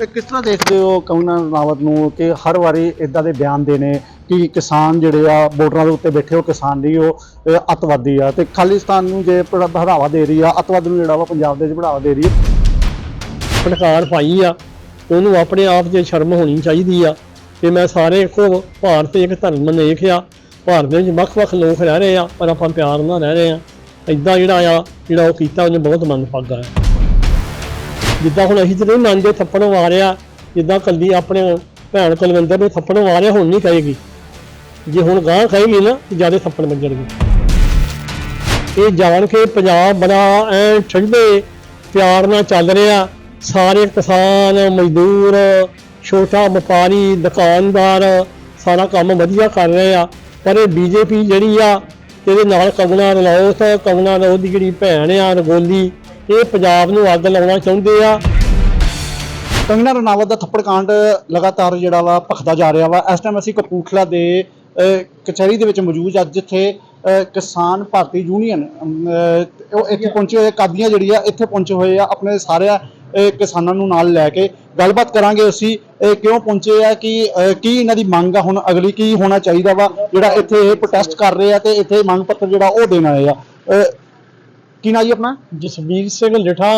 ਇਹ ਕਿਸ ਤਰ੍ਹਾਂ ਦੇਖਦੇ ਹੋ ਕੰਗਨਾ ਰਣਾਵਤ ਨੂੰ ਕਿ ਹਰ ਵਾਰੀ ਇਦਾਂ ਦੇ ਬਿਆਨ ਦੇਣੇ ਕਿ ਕਿਸਾਨ ਜਿਹੜੇ ਆ ਬਾਰਡਰਾਂ ਦੇ ਉੱਤੇ ਬੈਠੇ ਹੋ ਕਿਸਾਨ ਨਹੀਂ ਉਹ ਅਹ, ਅੱਤਵਾਦੀ ਆ ਤੇ ਖਾਲਿਸਤਾਨ ਨੂੰ ਜੇ ਬੜਾ- ਬੜਾਵਾ ਦੇ ਰਹੀ ਆ ਅੱਤਵਾਦ ਨੂੰ ਜਿਹੜਾ ਵਾ ਪੰਜਾਬ ਦੇ ਵਿੱਚ ਬੜਾਵਾ ਦੇ ਰਹੀ ਆ। ਫਟਕਾਰ ਪਾਈ ਆ ਉਹਨੂੰ ਆਪਣੇ ਆਪ 'ਚ ਸ਼ਰਮ ਹੋਣੀ ਚਾਹੀਦੀ ਆ ਕਿ ਮੈਂ ਸਾਰੇ ਇੱਕੋ ਭਾਰਤ ਇੱਕ ਧਰਮ ਨੇਖ ਆ ਭਾਰਤ ਦੇ ਵਿੱਚ ਵੱਖ-ਵੱਖ ਲੋਕ ਰਹਿ ਰਹੇ ਆ ਪਰ ਆਪਾਂ ਪਿਆਰ ਨਾਲ ਰਹਿ ਰਹੇ ਆ। ਇਦਾਂ ਜਿਹੜਾ ਆ ਜਿਹੜਾ ਉਹ ਕੀਤਾ ਉਹਨੇ ਬਹੁਤ ਮੰਦਭਾਗਾ ਆ। ਜਿੱਦਾਂ ਹੁਣ ਅਸੀਂ ਤੇ ਨਹੀਂ ਮੰਨਦੇ ਥੱਪੜ ਮਾਰਿਆ, ਜਿੱਦਾਂ ਕੱਲੀ ਆਪਣੇ ਭੈਣ ਕੁਲਵਿੰਦਰ ਨੂੰ ਥੱਪੜ ਮਾਰਿਆ, ਹੁਣ ਨਹੀਂ ਕਹੇਗੀ ਜੇ ਹੁਣ ਗਾਂ ਖਾਏਗੀ ਨਾ, ਤੇ ਜ਼ਿਆਦਾ ਥੱਪੜ ਵੱਜਣਗੇ। ਇਹ ਜਾਣ ਕੇ ਪੰਜਾਬ ਬੜਾ ਐ ਠੰਡੇ ਪਿਆਰ ਨਾਲ ਚੱਲ ਰਿਹਾ। ਸਾਰੇ ਕਿਸਾਨ, ਮਜ਼ਦੂਰ, ਛੋਟਾ ਵਪਾਰੀ, ਦੁਕਾਨਦਾਰ, ਸਾਰਾ ਕੰਮ ਵਧੀਆ ਕਰ ਰਹੇ ਆ। ਪਰ ਇਹ ਬੀਜੇਪੀ ਜਿਹੜੀ ਆ, ਇਹਦੇ ਨਾਲ ਕੰਗਣਾ ਰਣੌਤ ਕੰਗਣਾ ਰਣੌਤ ਦੀ ਜਿਹੜੀ ਭੈਣ ਆ, ਰਗੋਲੀ ਇਹ ਪੰਜਾਬ ਨੂੰ ਅੱਗ ਲਾਉਣਾ ਚਾਹੁੰਦੇ ਆ। ਕੰਗਨਾ ਰਣਾਵਤ ਦਾ ਥੱਪੜ ਕਾਂਡ ਲਗਾਤਾਰ ਜਿਹੜਾ ਵਾ ਭਖਦਾ ਜਾ ਰਿਹਾ ਵਾ। ਇਸ ਟਾਈਮ ਅਸੀਂ ਕਪੂਰਥਲਾ ਦੇ ਕਚਹਿਰੀ ਦੇ ਵਿੱਚ ਮੌਜੂਦ ਅੱਜ ਜਿੱਥੇ ਕਿਸਾਨ ਭਾਰਤੀ ਯੂਨੀਅਨ ਉਹ ਇੱਥੇ ਪਹੁੰਚੇ ਹੋਏ ਕਾਦੀਆਂ ਜਿਹੜੀ ਆ, ਇੱਥੇ ਪਹੁੰਚੇ ਹੋਏ ਆ ਆਪਣੇ ਸਾਰਿਆਂ ਕਿਸਾਨਾਂ ਨੂੰ ਨਾਲ ਲੈ ਕੇ। ਗੱਲਬਾਤ ਕਰਾਂਗੇ ਅਸੀਂ ਇਹ ਕਿਉਂ ਪਹੁੰਚੇ ਆ, ਕਿ ਕੀ ਇਹਨਾਂ ਦੀ ਮੰਗ ਆ? ਹੁਣ ਅਗਲੀ ਕੀ ਹੋਣਾ ਚਾਹੀਦਾ ਵਾ? ਜਿਹੜਾ ਇੱਥੇ ਇਹ ਪ੍ਰੋਟੈਸਟ ਕਰ ਰਹੇ ਆ ਤੇ ਇੱਥੇ ਮੰਗ ਪੱਤਰ ਜਿਹੜਾ ਉਹ ਦੇਣਾ ਆਏ ਆ। ਕੀ ਨਾਂ ਜੀ ਆਪਣਾ? ਜਸਵੀਰ ਸਿੰਘ ਲਿਠਾ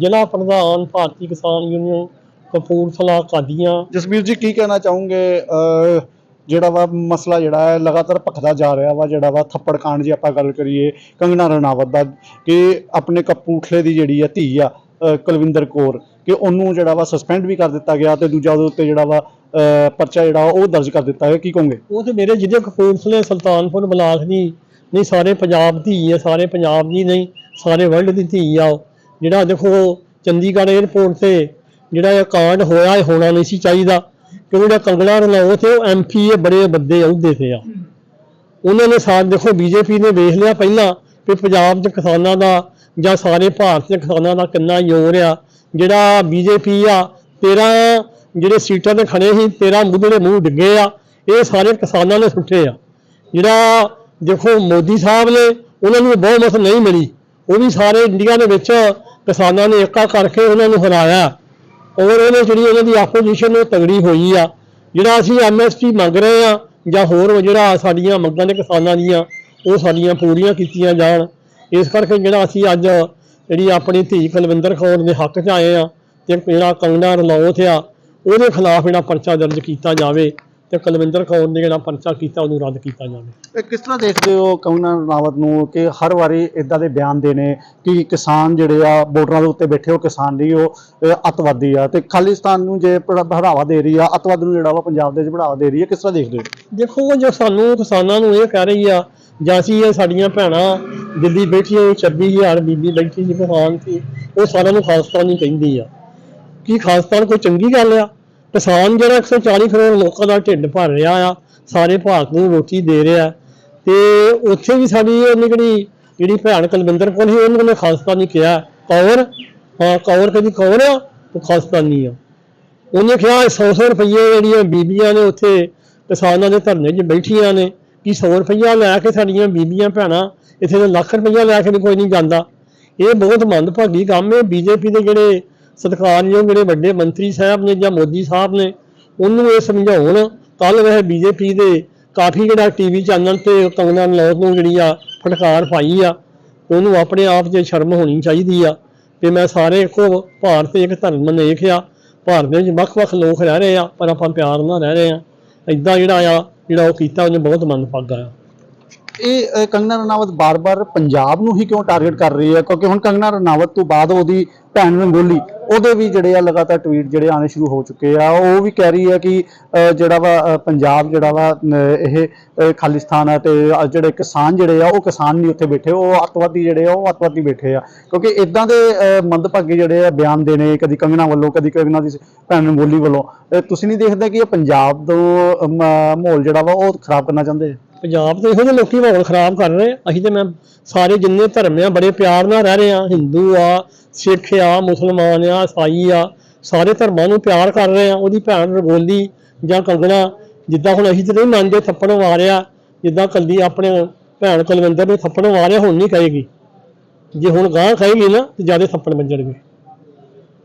ਜ਼ਿਲ੍ਹਾ ਪ੍ਰਧਾਨ ਭਾਰਤੀ ਕਿਸਾਨ ਯੂਨੀਅਨ ਕਪੂਰਥਲਾ ਕਾਦੀਆਂ ਜਸਵੀਰ ਜੀ ਕੀ ਕਹਿਣਾ ਚਾਹੋਗੇ? ਅਹ, ਜਿਹੜਾ ਵਾ ਮਸਲਾ ਜਿਹੜਾ ਹੈ ਲਗਾਤਾਰ ਭਖਦਾ ਜਾ ਰਿਹਾ ਵਾ ਜਿਹੜਾ ਵਾ ਥੱਪੜ ਕਾਂਡ ਜੇ ਆਪਾਂ ਗੱਲ ਕਰੀਏ ਕੰਗਨਾ ਰਣਾਵਤ ਦਾ ਕਿ ਆਪਣੇ ਕਪੂਰਥਲੇ ਦੀ ਜਿਹੜੀ ਆ ਧੀ ਆ ਅਹ, ਕੁਲਵਿੰਦਰ ਕੌਰ ਕਿ ਉਹਨੂੰ ਜਿਹੜਾ ਵਾ ਸਸਪੈਂਡ ਵੀ ਕਰ ਦਿੱਤਾ ਗਿਆ ਤੇ ਦੂਜਾ ਉਹਦੇ ਉੱਤੇ ਜਿਹੜਾ ਵਾ ਅਹ, ਪਰਚਾ ਜਿਹੜਾ ਉਹ ਦਰਜ ਕਰ ਦਿੱਤਾ ਹੈ ਕੀ ਕਹੋਗੇ? ਉਹ ਤੇ ਮੇਰੇ ਜ਼ਿਲ੍ਹੇ ਕਪੂਰਥਲੇ ਸੁਲਤਾਨਪੁਰ ਬਲਾਕ ਦੀ ਨਹੀਂ ਸਾਰੇ ਪੰਜਾਬ ਦੀ ਹੈ ਸਾਰੇ ਪੰਜਾਬ ਦੀ ਨਹੀਂ। ਸਾਰੇ ਵਰਲਡ ਦੀ ਧੀ ਆ ਉਹ। ਜਿਹੜਾ ਦੇਖੋ ਚੰਡੀਗੜ੍ਹ 에ਅਰਪੋਰਟ ਤੇ ਜਿਹੜਾ ਇਹ ਕਾਂਡ ਹੋਇਆ, ਇਹ ਹੋਣਾ ਨਹੀਂ ਸੀ ਚਾਹੀਦਾ। ਕਿਉਂਕਿ ਜਿਹੜਾ ਕੰਗਣਾ ਰਣੌਤ ਤੇ ਉਹ ਐਮਪੀ ਇਹ ਬੜੇ ਵੱਡੇ ਅਹੁਦੇ ਤੇ ਆ। ਉਹਨਾਂ ਨੇ ਸਾਥ ਦੇਖੋ ਬੀਜੇਪੀ ਨੇ ਵੇਖ ਲਿਆ ਪਹਿਲਾਂ ਕਿ ਪੰਜਾਬ 'ਚ ਕਿਸਾਨਾਂ ਦਾ ਜਾਂ ਸਾਰੇ ਭਾਰਤ ਦੇ ਕਿਸਾਨਾਂ ਦਾ ਕਿੰਨਾ ਜ਼ੋਰ ਆ। ਜਿਹੜਾ ਬੀਜੇਪੀ ਆ 13 ਜਿਹੜੇ ਸੀਟਾਂ ਤੇ ਖੜੇ ਸੀ 13 ਮੁੱਦੇ ਮੂੰਹ ਡਿੱਗੇ ਆ, ਇਹ ਸਾਰੇ ਕਿਸਾਨਾਂ ਨੇ ਸੁੱਟੇ ਆ। ਜਿਹੜਾ ਦੇਖੋ ਮੋਦੀ ਸਾਹਿਬ ਨੇ, ਉਹਨਾਂ ਨੂੰ ਬਹੁਮਤ ਨਹੀਂ ਮਿਲੀ। ਉਹ ਵੀ ਸਾਰੇ ਇੰਡੀਆ ਦੇ ਵਿੱਚ ਕਿਸਾਨਾਂ ਨੇ ਏਕਾ ਕਰਕੇ ਉਹਨਾਂ ਨੂੰ ਹਰਾਇਆ। ਔਰ ਉਹਨੇ ਜਿਹੜੀ ਉਹਨਾਂ ਦੀ ਆਪੋਜੀਸ਼ਨ ਉਹ ਤਗੜੀ ਹੋਈ ਆ, ਜਿਹੜਾ ਅਸੀਂ ਐਮਐਸਪੀ ਮੰਗ ਰਹੇ ਆ, ਜਾਂ ਹੋਰ ਜਿਹੜਾ ਸਾਡੀਆਂ ਮੰਗਾਂ ਨੇ ਕਿਸਾਨਾਂ ਦੀਆਂ, ਉਹ ਸਾਡੀਆਂ ਪੂਰੀਆਂ ਕੀਤੀਆਂ ਜਾਣ। ਇਸ ਕਰਕੇ ਜਿਹੜਾ ਅਸੀਂ ਅੱਜ ਜਿਹੜੀ ਆਪਣੀ ਧੀ ਕੁਲਵਿੰਦਰ ਕੌਰ ਦੇ ਹੱਕ 'ਚ ਆਏ ਆ, ਤੇ ਜਿਹੜਾ ਕੰਗਨਾ ਰਣੌਤ ਆ, ਉਹਦੇ ਖਿਲਾਫ ਜਿਹੜਾ ਪਰਚਾ ਦਰਜ ਕੀਤਾ ਜਾਵੇ। ਤੇ ਕੁਲਵਿੰਦਰ ਕੌਰ ਨੇ ਜਿਹੜਾ ਪਰਚਾ ਕੀਤਾ ਉਹਨੂੰ ਰੱਦ ਕੀਤਾ ਜਾਵੇ। ਇਹ ਕਿਸ ਤਰ੍ਹਾਂ ਦੇਖਦੇ ਹੋ ਕੰਗਨਾ ਰਣਾਵਤ ਨੂੰ ਕਿ ਹਰ ਵਾਰੀ ਇਦਾਂ ਦੇ ਬਿਆਨ ਦੇਣੇ ਕਿ ਕਿਸਾਨ ਜਿਹੜੇ ਆ ਬਾਰਡਰਾਂ ਦੇ ਉੱਤੇ ਬੈਠੇ ਹੋ ਕਿਸਾਨ ਨਹੀਂ ਉਹ ਅਹ, ਅੱਤਵਾਦੀ ਆ। ਤੇ ਖਾਲਿਸਤਾਨ ਨੂੰ ਜੇ ਬੜਾ- ਬੜਾਵਾ ਦੇ ਰਹੀ ਆ ਅੱਤਵਾਦ ਨੂੰ ਜਿਹੜਾ ਵਾ ਪੰਜਾਬ ਦੇ ਵਿੱਚ ਬੜਾਵਾ ਦੇ ਰਹੀ ਹੈ ਕਿਸ ਤਰ੍ਹਾਂ ਦੇਖਦੇ ਹੋ? ਦੇਖੋ ਜੋ ਸਾਨੂੰ ਕਿਸਾਨਾਂ ਨੂੰ ਇਹ ਕਹਿ ਰਹੀ ਆ ਜਾਂ ਅਸੀਂ ਇਹ ਸਾਡੀਆਂ ਭੈਣਾਂ ਦਿੱਲੀ ਬੈਠੀਆਂ 26000 ਬੀਬੀ ਬੈਠੀ ਸੀ ਕਿਸਾਨ ਸੀ ਉਹ ਸਾਰਿਆਂ ਨੂੰ ਖਾਲਸਤਾਨੀ ਕਹਿੰਦੀ ਆ। ਕੀ ਖਾਲਸਤਾਨ ਕੋਈ ਚੰਗੀ ਗੱਲ ਆ? ਕਿਸਾਨ ਜਿਹੜਾ 140 ਕਰੋੜ ਲੋਕਾਂ ਦਾ ਢਿੱਡ ਭਰ ਰਿਹਾ ਆ, ਸਾਰੇ ਭਾਰਤ ਨੂੰ ਰੋਟੀ ਦੇ ਰਿਹਾ ਤੇ ਉੱਥੇ ਵੀ ਸਾਡੀ ਉਹਨੇ ਜਿਹੜੀ ਜਿਹੜੀ ਭੈਣ ਕੁਲਵਿੰਦਰ ਕੌਰ ਸੀ, ਉਹਨਾਂ ਨੇ ਖਾਲਸਤਾਨੀ ਕਿਹਾ, ਕੌਰ, ਹਾਂ, ਕੌਰ ਕਦੀ ਕੌਰ ਆ ਉਹ ਖਾਲਸਤਾਨੀ ਆ। ਉਹਨੇ ਕਿਹਾ 100 ਰੁਪਏ ਜਿਹੜੀਆਂ ਬੀਬੀਆਂ ਨੇ ਉੱਥੇ ਕਿਸਾਨਾਂ ਦੇ ਧਰਨੇ 'ਚ ਬੈਠੀਆਂ ਨੇ, ਕਿ 100 ਰੁਪਈਆ ਲੈ ਕੇ ਸਾਡੀਆਂ ਬੀਬੀਆਂ ਭੈਣਾਂ ਇੱਥੇ ਤਾਂ ਲੱਖ ਰੁਪਈਆ ਲੈ ਕੇ ਵੀ ਕੋਈ ਨਹੀਂ ਜਾਂਦਾ। ਇਹ ਬਹੁਤ ਮੰਦਭਾਗੀ ਕੰਮ ਹੈ। ਬੀਜੇਪੀ ਦੇ ਜਿਹੜੇ ਸਤਿਕਾਰਯੋਗ ਜਿਹੜੇ ਵੱਡੇ ਮੰਤਰੀ ਸਾਹਿਬ ਨੇ ਜਾਂ ਮੋਦੀ ਸਾਹਿਬ ਨੇ, ਉਹਨੂੰ ਇਹ ਸਮਝਾਉਣ ਕੱਲ ਵੈਸੇ ਬੀਜੇਪੀ ਦੇ ਕਾਫੀ ਜਿਹੜਾ ਟੀਵੀ ਚੈਨਲ ਤੇ ਕੰਗਨਾ ਰਣੌਤ ਨੂੰ ਜਿਹੜੀ ਆ ਫਟਕਾਰ ਪਾਈ ਆ, ਉਹਨੂੰ ਆਪਣੇ ਆਪ 'ਚ ਸ਼ਰਮ ਹੋਣੀ ਚਾਹੀਦੀ ਆ ਕਿ ਮੈਂ ਸਾਰੇ ਇੱਕੋ ਭਾਰਤ ਇੱਕ ਧਰਮ ਨੇਖ ਆ ਭਾਰਤ ਦੇ ਵਿੱਚ ਵੱਖ-ਵੱਖ ਲੋਕ ਰਹਿ ਰਹੇ ਆ, ਪਰ ਆਪਾਂ ਪਿਆਰ ਨਾਲ ਰਹਿ ਰਹੇ ਆ। ਇਦਾਂ ਜਿਹੜਾ ਆ, ਜਿਹੜਾ ਉਹ ਕੀਤਾ, ਉਹਨੇ ਬਹੁਤ ਮੰਦਭਾਗਾ ਆ। ਇਹ ਕੰਗਨਾ ਰਣਾਵਤ ਬਾਰ-ਬਾਰ ਪੰਜਾਬ ਨੂੰ ਹੀ ਕਿਉਂ ਟਾਰਗੇਟ ਕਰ ਰਹੀ ਹੈ? ਕਿਉਂਕਿ ਹੁਣ ਕੰਗਨਾ ਰਣਾਵਤ ਤੋਂ ਬਾਅਦ ਉਹਦੀ ਭੈਣ ਰੰਗੋਲੀ, ਉਹਦੇ ਵੀ ਜਿਹੜੇ ਆ ਲਗਾਤਾਰ ਟਵੀਟ ਜਿਹੜੇ ਆਣੇ ਸ਼ੁਰੂ ਹੋ ਚੁੱਕੇ ਆ। ਉਹ ਵੀ ਕਹਿ ਰਹੀ ਹੈ ਕਿ ਜਿਹੜਾ ਵਾ ਪੰਜਾਬ ਜਿਹੜਾ ਵਾ ਇਹ ਖਾਲਿਸਤਾਨ ਆ ਤੇ ਜਿਹੜੇ ਕਿਸਾਨ ਜਿਹੜੇ ਆ, ਉਹ ਕਿਸਾਨ ਨਹੀਂ ਉੱਥੇ ਬੈਠੇ, ਉਹ ਅੱਤਵਾਦੀ ਜਿਹੜੇ ਆ, ਉਹ ਅੱਤਵਾਦੀ ਬੈਠੇ ਆ। ਕਿਉਂਕਿ ਇਦਾਂ ਦੇ ਮੰਦਭਾਗੇ ਜਿਹੜੇ ਆ ਬਿਆਨ ਦੇਣੇ, ਕਦੀ ਕੰਗਣਾ ਵੱਲੋਂ, ਕਦੀ ਕੰਗਣਾ ਦੀ ਭੈਣ ਰੰਗੋਲੀ ਵੱਲੋਂ। ਤੁਸੀਂ ਨਹੀਂ ਦੇਖਦੇ ਕਿ ਇਹ ਪੰਜਾਬ ਤੋਂ ਮਾਹੌਲ ਜਿਹੜਾ ਵਾ, ਉਹ ਖਰਾਬ ਕਰਨਾ ਚਾਹੁੰਦੇ? ਆ ਪੰਜਾਬ ਦੇ ਇਹੋ ਜਿਹੇ ਲੋਕੀ ਮਾਹੌਲ ਖਰਾਬ ਕਰ ਰਹੇ ਆ। ਅਸੀਂ ਤੇ ਮੈਂ ਸਾਰੇ ਜਿੰਨੇ ਧਰਮ ਆ, ਬੜੇ ਪਿਆਰ ਨਾਲ ਰਹਿ ਰਹੇ ਆ। ਹਿੰਦੂ ਆ, ਸਿੱਖ ਆ, ਮੁਸਲਮਾਨ ਆ ਈਸਾਈ ਆ, ਸਾਰੇ ਧਰਮਾਂ ਨੂੰ ਪਿਆਰ ਕਰ ਰਹੇ ਆ। ਉਹਦੀ ਭੈਣ ਰਗੋਲੀ ਜਾਂ ਕੰਗਣਾ, ਜਿੱਦਾਂ ਹੁਣ ਅਸੀਂ ਤੇ ਨਹੀਂ ਮੰਨਦੇ ਥੱਪੜ ਮਾਰਿਆ, ਜਿੱਦਾਂ ਕੱਲੀ ਆਪਣੇ ਭੈਣ ਕੁਲਵਿੰਦਰ ਨੂੰ ਥੱਪੜ ਮਾਰਿਆ, ਹੁਣ ਨਹੀਂ ਕਹੇਗੀ। ਜੇ ਹੁਣ ਗਾਂ ਕਹੇਗੀ ਨਾ, ਤੇ ਜ਼ਿਆਦਾ ਥੱਪੜ ਵੱਜਣਗੇ।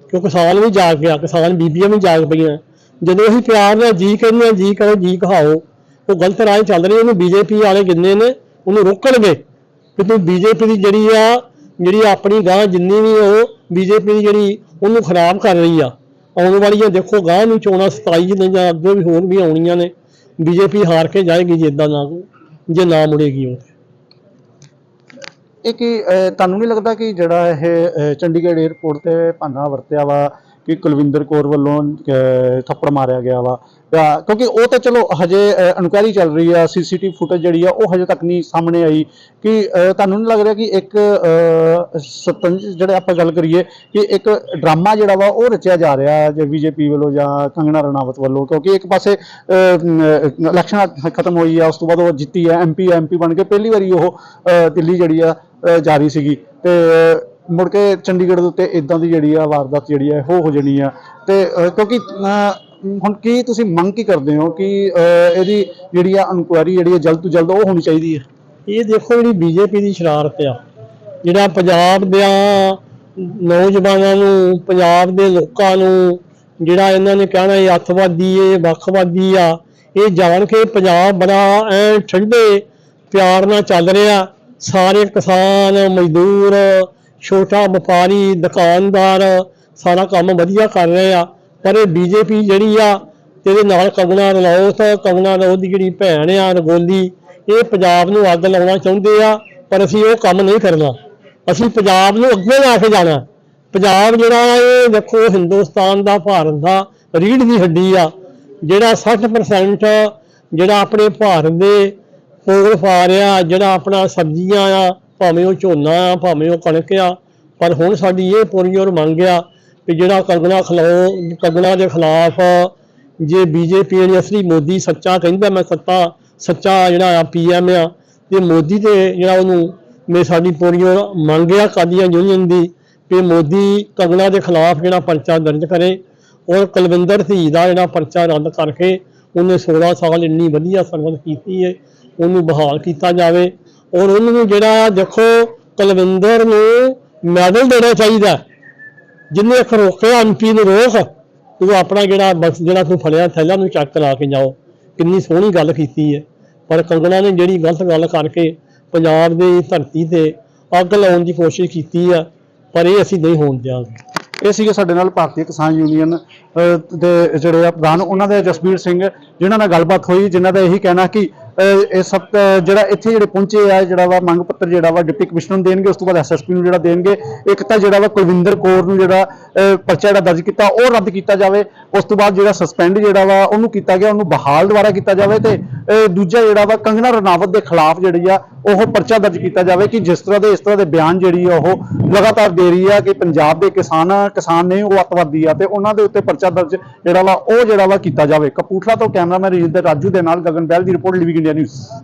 ਕਿਉਂ ਕਿਸਾਨ ਵੀ ਜਾਗ ਗਿਆ, ਕਿਸਾਨ ਬੀਬੀਆਂ ਵੀ ਜਾਗ ਪਈਆਂ। ਜਦੋਂ ਅਸੀਂ ਪਿਆਰ ਨਾਲ ਜੀ ਕਹਿੰਦੇ ਹਾਂ ਜੀ ਕਰੋ, ਜੀ ਕਹਾਓ। ਉਹ ਗਲਤ ਰਾਹ ਚੱਲ ਰਹੀ ਉਹਨੂੰ ਬੀਜੇਪੀ ਵਾਲੇ ਜਿੰਨੇ ਨੇ, ਉਹਨੂੰ ਰੋਕਣਗੇ। ਕਿ ਬੀਜੇਪੀ ਦੀ ਜਿਹੜੀ ਆ, ਜਿਹੜੀ ਆਪਣੀ ਗਾਂ ਜਿੰਨੀ ਵੀ ਉਹ ਬੀਜੇਪੀ ਦੀ ਜਿਹੜੀ ਉਹਨੂੰ ਖਰਾਬ ਕਰ ਰਹੀ ਆ, ਆਉਣ ਵਾਲੀਆਂ ਦੇਖੋ ਗਾਂ ਨੂੰ ਚੋਣਾਂ 27 ਨੇ ਜਾਂ ਅੱਗੇ ਵੀ ਹੋਰ ਵੀ ਆਉਣੀਆਂ ਨੇ ਬੀਜੇਪੀ ਹਾਰ ਕੇ ਜਾਏਗੀ ਜੇ ਇਦਾਂ ਨਾ ਜੇ ਨਾ ਮੁੜੇਗੀ ਉਹ। ਇਹ ਕਿ ਤੁਹਾਨੂੰ ਨਹੀਂ ਲੱਗਦਾ ਕਿ ਜਿਹੜਾ ਇਹ ਚੰਡੀਗੜ੍ਹ 에ਅਰਪੋਰਟ ਤੇ ਭਾਨਾ ਵਰਤਿਆ ਵਾ ਕਿ ਕੁਲਵਿੰਦਰ ਕੌਰ ਵੱਲੋਂ ਥੱਪੜ ਮਾਰਿਆ ਗਿਆ ਵਾ। ਜਾਂ- ਕਿਉਂਕਿ ਉਹ ਤਾਂ ਚਲੋ ਹਜੇ ਇਨਕੁਆਇਰੀ ਚੱਲ ਰਹੀ ਆ, ਸੀਸੀਟੀਵੀ ਫੁਟੇਜ ਜਿਹੜੀ ਆ, ਉਹ ਹਜੇ ਤੱਕ ਨਹੀਂ ਸਾਹਮਣੇ ਆਈ ਕਿ ਤੁਹਾਨੂੰ ਨਹੀਂ ਲੱਗ ਰਿਹਾ ਕਿ ਇੱਕ ਸਤੰਜ ਜਿਹੜੇ ਆਪਾਂ ਗੱਲ ਕਰੀਏ ਕਿ ਇੱਕ ਡਰਾਮਾ ਜਿਹੜਾ ਵਾ, ਉਹ ਰਚਿਆ ਜਾ ਰਿਹਾ ਜੇ ਬੀਜੇਪੀ ਵੱਲੋਂ ਜਾਂ ਕੰਗਣਾ ਰਣਾਵਤ ਵੱਲੋਂ। ਕਿਉਂਕਿ ਇੱਕ ਪਾਸੇ ਇਲੈਕਸ਼ਨ ਖਤਮ ਹੋਈ ਆ, ਉਸ ਤੋਂ ਬਾਅਦ ਉਹ ਜਿੱਤੀ ਆ ਐਮਪੀ ਐਮਪੀ ਬਣ ਕੇ ਪਹਿਲੀ ਵਾਰੀ ਉਹ ਦਿੱਲੀ ਜਿਹੜੀ ਆ ਜਾ ਰਹੀ ਸੀਗੀ। ਤੇ ਮੁੜ ਕੇ ਚੰਡੀਗੜ੍ਹ ਦੇ ਉੱਤੇ ਇਦਾਂ ਦੀ ਜਿਹੜੀ ਆ ਵਾਰਦਾਤ ਜਿਹੜੀ ਆ ਉਹ ਹੋ ਜਾਣੀ ਆ। ਤੇ ਕਿਉਂਕਿ ਹੁਣ ਕੀ ਤੁਸੀਂ ਮੰਗ ਕੀ ਕਰਦੇ ਹੋ ਕਿ ਇਹਦੀ ਜਿਹੜੀ ਆ ਇਨਕੁਆਇਰੀ ਜਿਹੜੀ ਆ ਜਲਦ ਤੋਂ ਜਲਦ ਉਹ ਹੋਣੀ ਚਾਹੀਦੀ ਹੈ ਇਹ ਦੇਖੋ ਜਿਹੜੀ ਬੀਜੇਪੀ ਦੀ ਸ਼ਰਾਰਤ ਆ, ਜਿਹੜਾ ਪੰਜਾਬ ਦੇ ਨੌਜਵਾਨਾਂ ਨੂੰ, ਪੰਜਾਬ ਦੇ ਲੋਕਾਂ ਨੂੰ ਜਿਹੜਾ ਇਹਨਾਂ ਨੇ ਕਹਿਣਾ ਇਹ ਅੱਤਵਾਦੀ ਇਹ ਵੱਖਵਾਦੀ ਆ, ਇਹ ਜਾਣ ਕੇ ਪੰਜਾਬ ਬੜਾ ਐ ਠੰਡੇ ਪਿਆਰ ਨਾਲ ਚੱਲ ਰਿਹਾ। ਸਾਰੇ ਕਿਸਾਨ, ਮਜ਼ਦੂਰ ਛੋਟਾ ਵਪਾਰੀ, ਦੁਕਾਨਦਾਰ, ਸਾਰਾ ਕੰਮ ਵਧੀਆ ਕਰ ਰਹੇ ਆ। ਪਰ ਇਹ ਬੀਜੇਪੀ ਜਿਹੜੀ ਆ, ਇਹਦੇ ਨਾਲ ਕੰਗਣਾ ਰਣੌਤ ਕੰਗਣਾ ਰਣੌਤ ਦੀ ਜਿਹੜੀ ਭੈਣ ਆ, ਰਗੋਲੀ, ਇਹ ਪੰਜਾਬ ਨੂੰ ਅੱਗ ਲਾਉਣਾ ਚਾਹੁੰਦੇ ਆ, ਪਰ ਅਸੀਂ ਉਹ ਕੰਮ ਨਹੀਂ ਕਰਨਾ। ਅਸੀਂ ਪੰਜਾਬ ਨੂੰ ਅੱਗੇ ਲੈ ਕੇ ਜਾਣਾ। ਪੰਜਾਬ ਜਿਹੜਾ ਇਹ ਦੇਖੋ ਹਿੰਦੁਸਤਾਨ ਦਾ, ਭਾਰਤ ਦਾ ਰੀੜ ਦੀ ਹੱਡੀ ਆ, ਜਿਹੜਾ 60% ਜਿਹੜਾ ਆਪਣੇ ਭਾਰਤ ਦੇ ਫੋਲ ਪਾ ਰਿਹਾ, ਜਿਹੜਾ ਆਪਣਾ ਸਬਜ਼ੀਆਂ ਆ ਭਾਵੇਂ ਉਹ ਝੋਨਾ ਆ ਭਾਵੇਂ ਉਹ ਕਣਕ ਆ, ਪਰ ਹੁਣ ਸਾਡੀ ਇਹ ਪੂਰੀ ਔਰ ਮੰਗ ਆ ਕਿ ਜਿਹੜਾ ਕੰਗਣਾ ਖਿਲਾਓ ਕੰਗਣਾ ਦੇ ਖਿਲਾਫ ਜੇ ਬੀਜੇਪੀ ਨੇ ਅਸਲੀ ਮੋਦੀ ਸੱਚਾ ਕਹਿੰਦਾ ਮੈਂ ਸੱਤਾ, ਸੱਚਾ ਜਿਹੜਾ ਆ ਪੀਐਮ ਆ, ਤੇ ਮੋਦੀ ਤੇ ਜਿਹੜਾ ਉਹਨੂੰ ਮੇ ਸਾਡੀ ਪੂਰੀ ਔਰ ਮੰਗ ਆ ਕਾਦੀਆਂ ਯੂਨੀਅਨ ਦੀ ਕਿ ਮੋਦੀ ਕੰਗਣਾ ਦੇ ਖਿਲਾਫ ਜਿਹੜਾ ਪਰਚਾ ਦਰਜ ਕਰੇ ਔਰ ਕੁਲਵਿੰਦਰ ਧੀ ਦਾ ਜਿਹੜਾ ਪਰਚਾ ਰੱਦ ਕਰਕੇ ਉਹਨੇ 16 ਸਾਲ ਇੰਨੀ ਵਧੀਆ ਸਰਵਿਸ ਕੀਤੀ ਹੈ ਉਹਨੂੰ ਬਹਾਲ ਕੀਤਾ ਜਾਵੇ। ਔਰ ਉਹਨੂੰ ਜਿਹੜਾ ਦੇਖੋ ਕੁਲਵਿੰਦਰ ਨੂੰ ਮੈਡਲ ਦੇਣਾ ਚਾਹੀਦਾ। ਹੈ। ਜਿੰਨੇ ਇੱਕ ਰੋਕਿਆ ਐਮਪੀ ਨੂੰ ਰੋਕ ਤੂੰ ਆਪਣਾ ਜਿਹੜਾ ਬਸ ਜਿਹੜਾ ਤੂੰ ਫੜਿਆ, ਥੈਲਾ ਨੂੰ ਚੱਕ ਲਾ ਕੇ ਜਾਓ। ਕਿੰਨੀ ਸੋਹਣੀ ਗੱਲ ਕੀਤੀ ਹੈ। ਪਰ ਕੰਗਣਾ ਨੇ ਜਿਹੜੀ ਗਲਤ ਗੱਲ ਕਰਕੇ ਪੰਜਾਬ ਦੀ ਧਰਤੀ ਤੇ ਅੱਗ ਲਾਉਣ ਦੀ ਕੋਸ਼ਿਸ਼ ਕੀਤੀ ਆ, ਪਰ ਇਹ ਅਸੀਂ ਨਹੀਂ ਹੋਣ ਦਿਆਂਗੇ। ਇਹ ਸੀਗੇ ਸਾਡੇ ਨਾਲ ਭਾਰਤੀ ਕਿਸਾਨ ਯੂਨੀਅਨ ਦੇ ਜਿਹੜੇ ਆ ਪ੍ਰਧਾਨ, ਉਹਨਾਂ ਦੇ ਜਸਬੀਰ ਸਿੰਘ, ਜਿਨ੍ਹਾਂ ਨਾਲ ਗੱਲਬਾਤ ਹੋਈ, ਜਿਨ੍ਹਾਂ ਦਾ ਇਹੀ ਕਹਿਣਾ ਕਿ ਇਹ ਸਭ ਜਿਹੜਾ ਇੱਥੇ ਜਿਹੜੇ ਪਹੁੰਚੇ ਆ, ਜਿਹੜਾ ਵਾ ਮੰਗ ਪੱਤਰ ਜਿਹੜਾ ਵਾ ਡਿਪਟੀ ਕਮਿਸ਼ਨਰ ਨੂੰ ਦੇਣਗੇ, ਉਸ ਤੋਂ ਬਾਅਦ ਐਸਐਸਪੀ ਨੂੰ ਜਿਹੜਾ ਦੇਣਗੇ, ਇੱਕ ਤਾਂ ਜਿਹੜਾ ਵਾ ਕੁਲਵਿੰਦਰ ਕੌਰ ਨੂੰ ਜਿਹੜਾ ਪਰਚਾ ਜਿਹੜਾ ਦਰਜ ਕੀਤਾ, ਉਹ ਰੱਦ ਕੀਤਾ ਜਾਵੇ, ਉਸ ਤੋਂ ਬਾਅਦ ਜਿਹੜਾ ਸਸਪੈਂਡ ਜਿਹੜਾ ਵਾ ਉਹਨੂੰ ਕੀਤਾ ਗਿਆ, ਉਹਨੂੰ ਬਹਾਲ ਦੁਆਰਾ ਕੀਤਾ ਜਾਵੇ ਤੇ ਦੂਜਾ ਜਿਹੜਾ ਵਾ ਕੰਗਨਾ ਰਣਾਵਤ ਦੇ ਖਿਲਾਫ ਜਿਹੜੀ ਆ, ਉਹ ਪਰਚਾ ਦਰਜ ਕੀਤਾ ਜਾਵੇ ਕਿ ਜਿਸ ਤਰ੍ਹਾਂ ਦੇ, ਇਸ ਤਰ੍ਹਾਂ ਦੇ ਬਿਆਨ ਜਿਹੜੀ ਆ, ਉਹ ਲਗਾਤਾਰ ਦੇ ਰਹੀ ਆ ਕਿ ਪੰਜਾਬ ਦੇ ਕਿਸਾਨ ਕਿਸਾਨ ਨੇ ਉਹ ਅੱਤਵਾਦੀ ਆ ਤੇ ਉਹਨਾਂ ਦੇ ਉੱਤੇ ਪਰਚਾ ਦਰਜ ਜਿਹੜਾ ਵਾ, ਉਹ ਜਿਹੜਾ ਵਾ ਕੀਤਾ ਜਾਵੇ। ਕਪੂਰਥਲਾ ਤੋਂ ਕੈਮਰਾਮੈਨ ਰਜਿੰਦਰ ਰਾਜੂ ਦੇ ਨਾਲ ਗਗਨ ਬੈਲ ਦੀ ਰਿਪੋਰਟ ਲਿਵਿੰਗ ਇੰਡੀਆ ਨਿਊਜ਼